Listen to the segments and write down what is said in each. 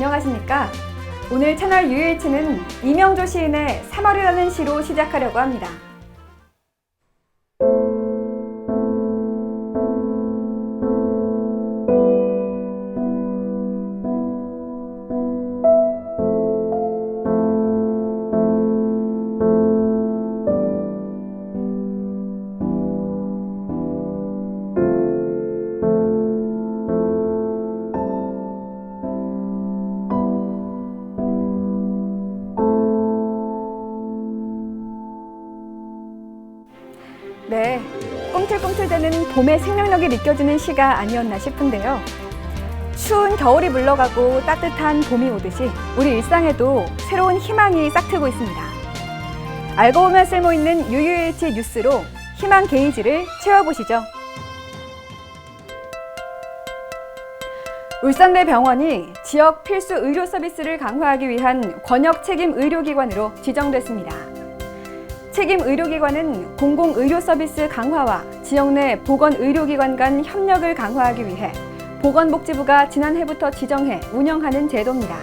안녕하십니까? 오늘 채널 UH는 이명조 시인의 3월이라는 시로 시작하려고 합니다. 네, 꿈틀꿈틀대는 봄의 생명력이 느껴지는 시가 아니었나 싶은데요. 추운 겨울이 물러가고 따뜻한 봄이 오듯이 우리 일상에도 새로운 희망이 싹트고 있습니다. 알고 보면 쓸모 있는 UUH 뉴스로 희망 게이지를 채워보시죠. 울산대 병원이 지역 필수 의료 서비스를 강화하기 위한 권역 책임 의료기관으로 지정됐습니다. 책임 의료기관은 공공의료 서비스 강화와 지역 내 보건의료기관 간 협력을 강화하기 위해 보건복지부가 지난해부터 지정해 운영하는 제도입니다.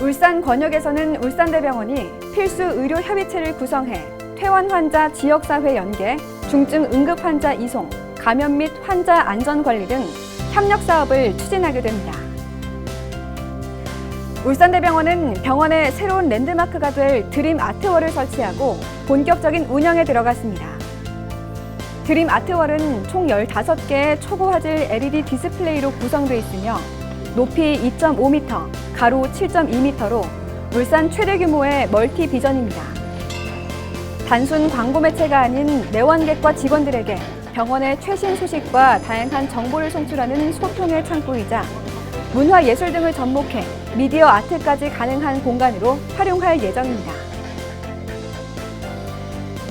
울산 권역에서는 울산대병원이 필수 의료 협의체를 구성해 퇴원 환자 지역사회 연계, 중증 응급 환자 이송, 감염 및 환자 안전 관리 등 협력 사업을 추진하게 됩니다. 울산대병원은 병원의 새로운 랜드마크가 될 드림 아트월을 설치하고 본격적인 운영에 들어갔습니다. 드림 아트월은 총 15개의 초고 화질 LED 디스플레이로 구성되어 있으며 높이 2.5m, 가로 7.2m로 울산 최대 규모의 멀티 비전입니다. 단순 광고 매체가 아닌 내원객과 직원들에게 병원의 최신 소식과 다양한 정보를 송출하는 소통의 창구이자 문화 예술 등을 접목해 미디어 아트까지 가능한 공간으로 활용할 예정입니다.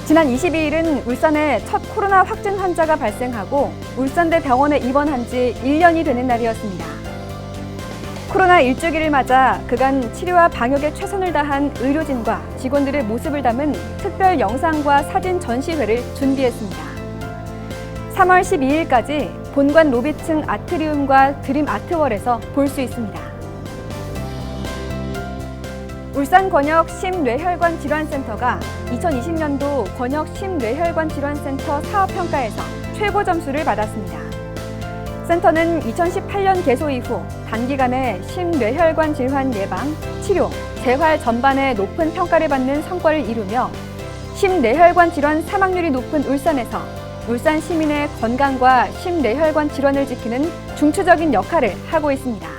지난 22일은 울산에 첫 코로나 확진 환자가 발생하고 울산대 병원에 입원한 지 1년이 되는 날이었습니다. 코로나 일주기를 맞아 그간 치료와 방역에 최선을 다한 의료진과 직원들의 모습을 담은 특별 영상과 사진 전시회를 준비했습니다. 3월 12일까지 본관 로비층 아트리움과 드림 아트월에서 볼 수 있습니다. 울산 권역 심뇌혈관 질환센터가 2020년도 권역 심뇌혈관 질환센터 사업평가에서 최고 점수를 받았습니다. 센터는 2018년 개소 이후 단기간에 심뇌혈관 질환 예방, 치료, 재활 전반에 높은 평가를 받는 성과를 이루며 심뇌혈관 질환 사망률이 높은 울산에서 울산 시민의 건강과 심뇌혈관 질환을 지키는 중추적인 역할을 하고 있습니다.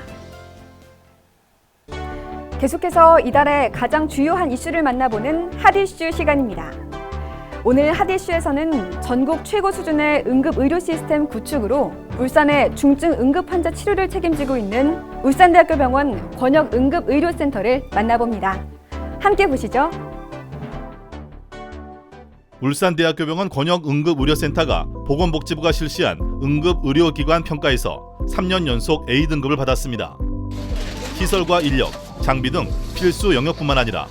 계속해서 이달의 가장 주요한 이슈를 만나보는 핫이슈 시간입니다. 오늘 핫이슈에서는 전국 최고 수준의 응급 의료 시스템 구축으로 울산의 중증 응급 환자 치료를 책임지고 있는 울산대학교 병원 권역 응급 의료센터를 만나봅니다. 함께 보시죠. 울산대학교병원 권역응급의료센터가 보건복지부가 실시한 응급의료기관 평가에서 3년 연속 A등급을 받았습니다. 시설과 인력, 장비 등 필수 영역뿐만 아니라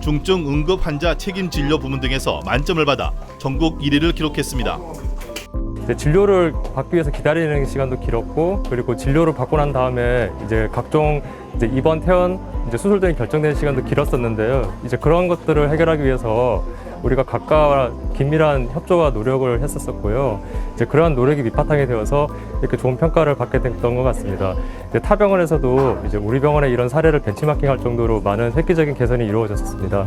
중증 응급 환자 책임 진료 부문 등에서 만점을 받아 전국 1위를 기록했습니다. 이제 진료를 받기 위해서 기다리는 시간도 길었고 그리고 진료를 받고 난 다음에 이제 각종 이제 입원 퇴원 이제 수술 등이 결정되는 시간도 길었었는데요. 이제 그런 것들을 해결하기 위해서 우리가 각각 긴밀한 협조와 노력을 했었었고요. 이제 그러한 노력이 밑바탕이 되어서 이렇게 좋은 평가를 받게 됐던 것 같습니다. 타 병원에서도 이제 우리 병원의 이런 사례를 벤치마킹할 정도로 많은 획기적인 개선이 이루어졌습니다.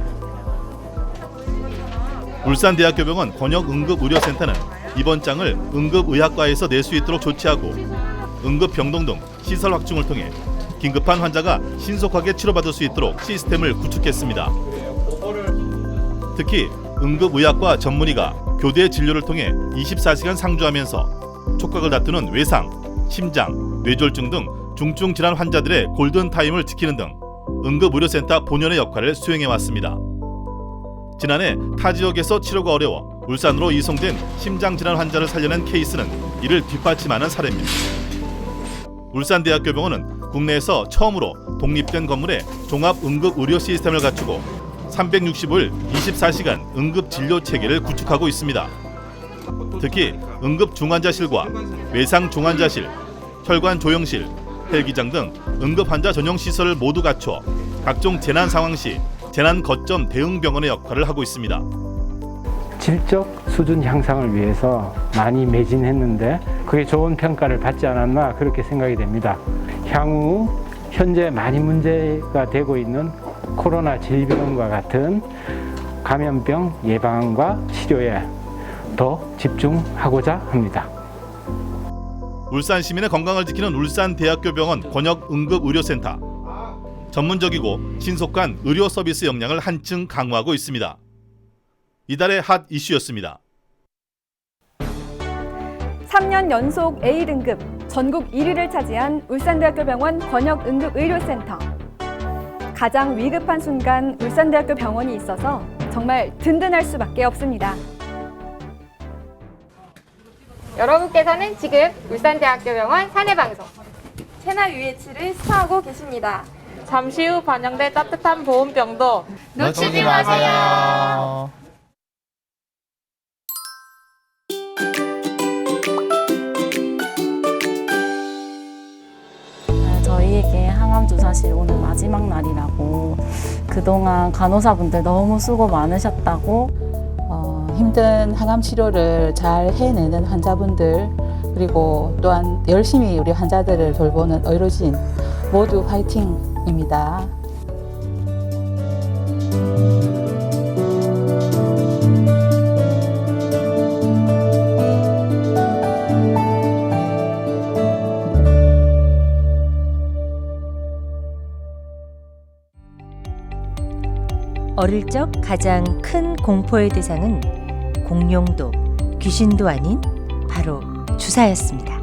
울산대학교병원 권역응급의료센터는 이번 장을 응급의학과에서 낼 수 있도록 조치하고 응급병동 등 시설 확충을 통해 긴급한 환자가 신속하게 치료받을 수 있도록 시스템을 구축했습니다. 특히 응급의학과 전문의가 교대 진료를 통해 24시간 상주하면서 촉각을 다투는 외상, 심장, 뇌졸중 등 중증 질환 환자들의 골든 타임을 지키는 등 응급 의료센터 본연의 역할을 수행해 왔습니다. 지난해 타 지역에서 치료가 어려워 울산으로 이송된 심장 질환 환자를 살려낸 케이스는 이를 뒷받침하는 사례입니다. 울산대학교병원은 국내에서 처음으로 독립된 건물에 종합 응급 의료 시스템을 갖추고 365일 24시간 응급 진료 체계를 구축하고 있습니다. 특히 응급 중환자실과 외상 중환자실, 혈관 조영실, 헬기장 등 응급 환자 전용 시설을 모두 갖춰 각종 재난 상황 시 재난 거점 대응 병원의 역할을 하고 있습니다. 질적 수준 향상을 위해서 많이 매진했는데 그게 좋은 평가를 받지 않았나 그렇게 생각이 됩니다. 향후 현재 많이 문제가 되고 있는 코로나 질병과 같은 감염병 예방과 치료에 더 집중하고자 합니다. 울산 시민의 건강을 지키는 울산대학교 병원 권역응급의료센터 전문적이고 신속한 의료 서비스 역량을 한층 강화하고 있습니다. 이달의 핫 이슈였습니다. 3년 연속 A등급 전국 1위를 차지한 울산대학교 병원 권역응급의료센터. 가장 위급한 순간 울산대학교 병원이 있어서 정말 든든할 수밖에 없습니다. 여러분께서는 지금 울산대학교 병원 사내방송 채널 UH를 시청하고 계십니다. 잠시 후 반영될 따뜻한 보온병도 놓치지 마세요. 네, 저희에게 항암 주사실 오늘 마지막 날이라고 그동안 간호사분들 너무 수고 많으셨다고 어, 힘든 항암 치료를 잘 해내는 환자분들 그리고 또한 열심히 우리 환자들을 돌보는 의료진 모두 화이팅입니다. 어릴 적 가장 큰 공포의 대상은 공룡도 귀신도 아닌 바로 주사였습니다.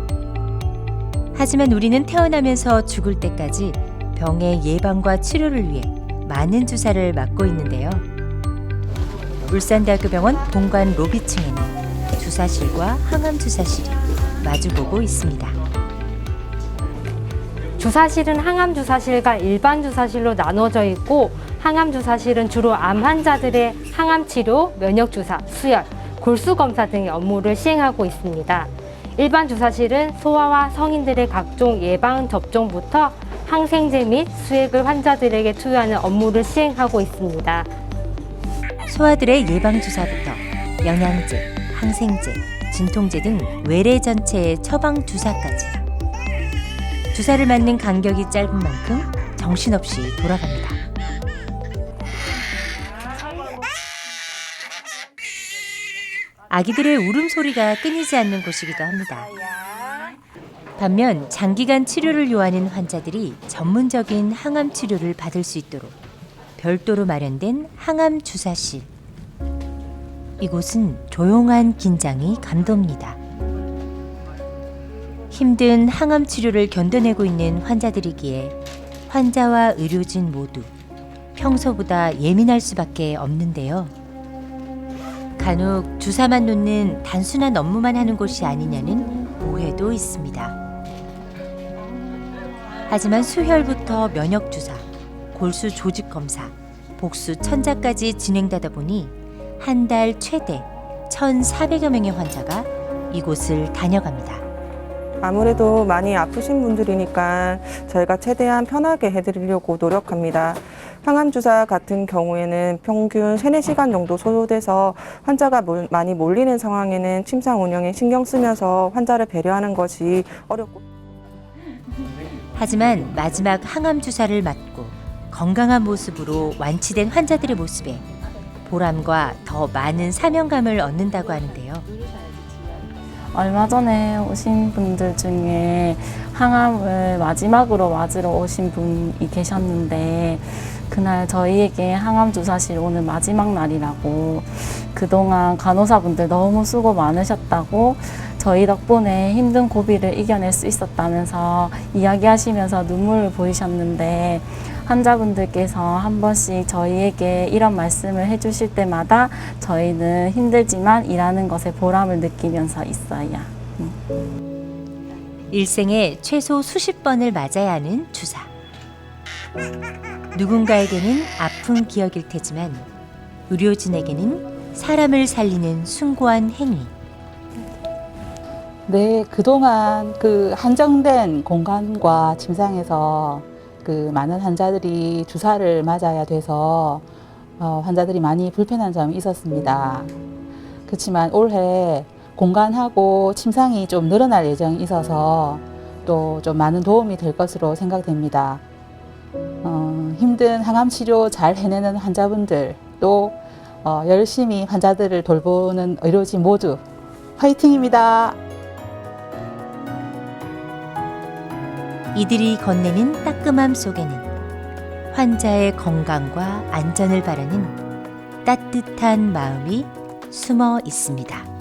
하지만 우리는 태어나면서 죽을 때까지 병의 예방과 치료를 위해 많은 주사를 맞고 있는데요. 울산대학교 병원 본관 로비층에는 주사실과 항암 주사실이 마주보고 있습니다. 주사실은 항암 주사실과 일반 주사실로 나눠져 있고 항암 주사실은 주로 암 환자들의 항암 치료, 면역 주사, 수혈, 골수 검사 등의 업무를 시행하고 있습니다. 일반 주사실은 소아와 성인들의 각종 예방 접종부터 항생제 및 수액을 환자들에게 투여하는 업무를 시행하고 있습니다. 소아들의 예방 주사부터 영양제, 항생제, 진통제 등 외래 전체의 처방 주사까지 주사를 맞는 간격이 짧은 만큼 정신없이 돌아갑니다. 아기들의 울음소리가 끊이지 않는 곳이기도 합니다. 반면 장기간 치료를 요하는 환자들이 전문적인 항암 치료를 받을 수 있도록 별도로 마련된 항암 주사실. 이곳은 조용한 긴장이 감돕니다. 힘든 항암 치료를 견뎌내고 있는 환자들이기에 환자와 의료진 모두 평소보다 예민할 수밖에 없는데요. 간혹 주사만 놓는 단순한 업무만 하는 곳이 아니냐는 오해도 있습니다. 하지만 수혈부터 면역 주사, 골수 조직 검사, 복수 천자까지 진행되다 보니 한 달 최대 1,400여 명의 환자가 이곳을 다녀갑니다. 아무래도 많이 아프신 분들이니까 저희가 최대한 편하게 해드리려고 노력합니다. 항암주사 같은 경우에는 평균 3, 4시간 정도 소요돼서 환자가 몰- 많이 몰리는 상황에는 침상 운영에 신경 쓰면서 환자를 배려하는 것이 어렵고 하지만 마지막 항암 주사를 맞고 건강한 모습으로 완치된 환자들의 모습에 보람과 더 많은 사명감을 얻는다고 하는데요. 얼마 전에 오신 분들 중에 항암을 마지막으로 맞으러 오신 분이 계셨는데 그날 저희에게 항암 주사실 오늘 마지막 날이라고 그동안 간호사분들 너무 수고 많으셨다고 저희 덕분에 힘든 고비를 이겨낼 수 있었다면서 이야기하시면서 눈물을 보이셨는데 환자분들께서 한 번씩 저희에게 이런 말씀을 해주실 때마다 저희는 힘들지만 일하는 것에 보람을 느끼면서 있어요. 일생에 최소 수십 번을 맞아야 하는 주사. 누군가에게는 아픈 기억일 테지만 의료진에게는 사람을 살리는 숭고한 행위. 네, 그동안 그 한정된 공간과 침상에서 그 많은 환자들이 주사를 맞아야 돼서 어, 환자들이 많이 불편한 점이 있었습니다. 그렇지만 올해 공간하고 침상이 좀 늘어날 예정이 있어서 또 좀 많은 도움이 될 것으로 생각됩니다. 어, 힘든 항암 치료 잘 해내는 환자분들 또 어, 열심히 환자들을 돌보는 의료진 모두 화이팅입니다. 이들이 건네는 따끔함 속에는 환자의 건강과 안전을 바라는 따뜻한 마음이 숨어 있습니다.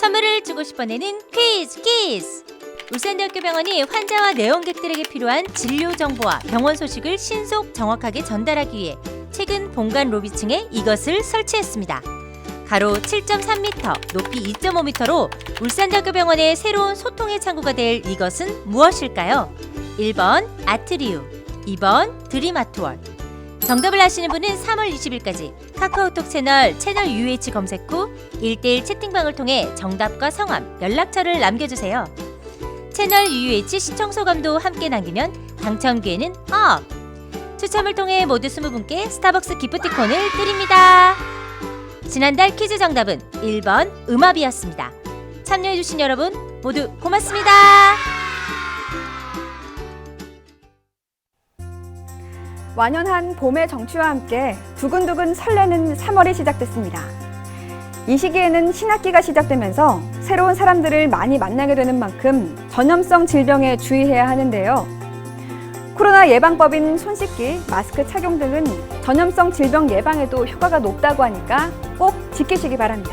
선물을 주고 싶어내는 퀴즈 퀴즈! 울산대학교 병원이 환자와 내원객들에게 필요한 진료 정보와 병원 소식을 신속 정확하게 전달하기 위해 최근 본관 로비층에 이것을 설치했습니다. 가로 7.3m, 높이 2.5m로 울산대학교 병원의 새로운 소통의 창구가 될 이것은 무엇일까요? 1번 아트리우, 2번 드림아트월. 정답을 아시는 분은 3월 20일까지 카카오톡 채널 채널 UH 검색 후 1대1 채팅방을 통해 정답과 성함, 연락처를 남겨주세요. 채널 UH 시청 소감도 함께 남기면 당첨 기회는 업! 추첨을 통해 모두 20분께 스타벅스 기프티콘을 드립니다. 지난달 퀴즈 정답은 1번 음압이었습니다. 참여해주신 여러분 모두 고맙습니다. 완연한 봄의 정취와 함께 두근두근 설레는 3월이 시작됐습니다. 이 시기에는 신학기가 시작되면서 새로운 사람들을 많이 만나게 되는 만큼 전염성 질병에 주의해야 하는데요. 코로나 예방법인 손 씻기, 마스크 착용 등은 전염성 질병 예방에도 효과가 높다고 하니까 꼭 지키시기 바랍니다.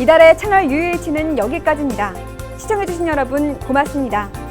이달의 채널 UH는 여기까지입니다. 시청해주신 여러분 고맙습니다.